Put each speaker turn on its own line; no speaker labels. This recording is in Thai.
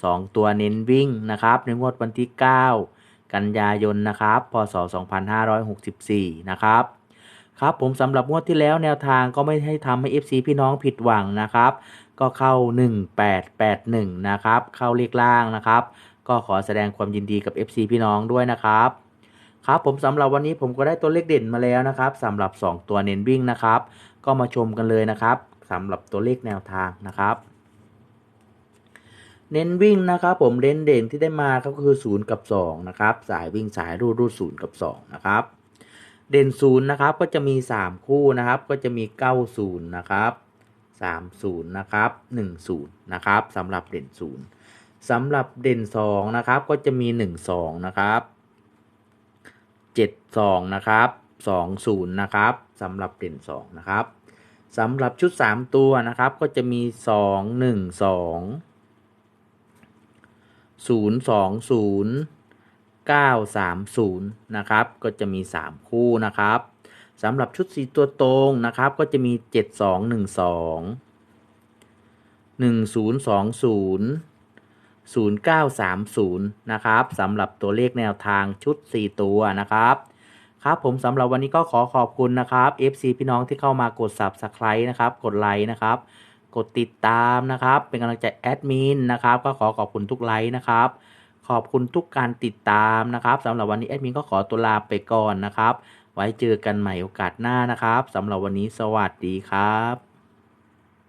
2 ตัวเน้นวิ่งนะครับ ในงวดวันที่ 9 กันยายนนะครับ พศ 2564 นะครับ ครับผมสำหรับงวดที่แล้วแนวทางก็ไม่ให้ทำให้ FC พี่น้องผิดหวังนะครับ ก็เข้า 1881 นะครับ เข้าเลขล่างนะครับ ก็ขอแสดงความยินดีกับ FC พี่น้องด้วยนะครับครับผมสำหรับวันนี้ผมก็ได้ตัวเลขเด่นมาแล้วนะครับสำหรับ 2 ตัวเน้นวิ่งนะครับ ก็มาชมกันเลยนะครับสำหรับตัวเลขแนวทางนะครับ เน้นวิ่งนะครับผมเด่นเด่นที่ได้มาก็คือ 0 กับ 2 นะครับ สายวิ่งสายรูดรูด0กับ2นะครับเด่น0นย์นะครับก็จะมี 3 คู่นะครับ ก็จะมี 90นะครับ30นะครับ10นะครับสำหรับเด่น0สำหรับเด่น2นะครับก็จะมี 1 2นะครับ7 2นะครับ2 0นะครับสำหรับเด่น2นะครับสำหรับชุด 3 ตัวนะครับก็จะมี 2 1 2 020 930นะครับก็จะมี 3 คู่นะครับสำหรับชุด4ตัวตรงนะครับก็จะมี 7212 1020 0930นะครับสำหรับตัวเลขแนวทางชุด 4 ตัวนะครับครับผมสำหรับวันนี้ก็ขอขอบคุณนะครับ FC พี่น้องที่เข้ามากด Subscribe นะครับ กดไลค์นะครับ กดติดตามนะครับ เป็นกำลังใจแอดมินนะครับ ก็ขอขอบคุณทุกไลค์นะครับ ขอบคุณทุกการติดตามนะครับสำหรับวันนี้แอดมินก็ขอตัวลาไปก่อนนะครับ ไว้เจอกันใหม่โอกาสหน้านะครับสำหรับวันนี้สวัสดีครับ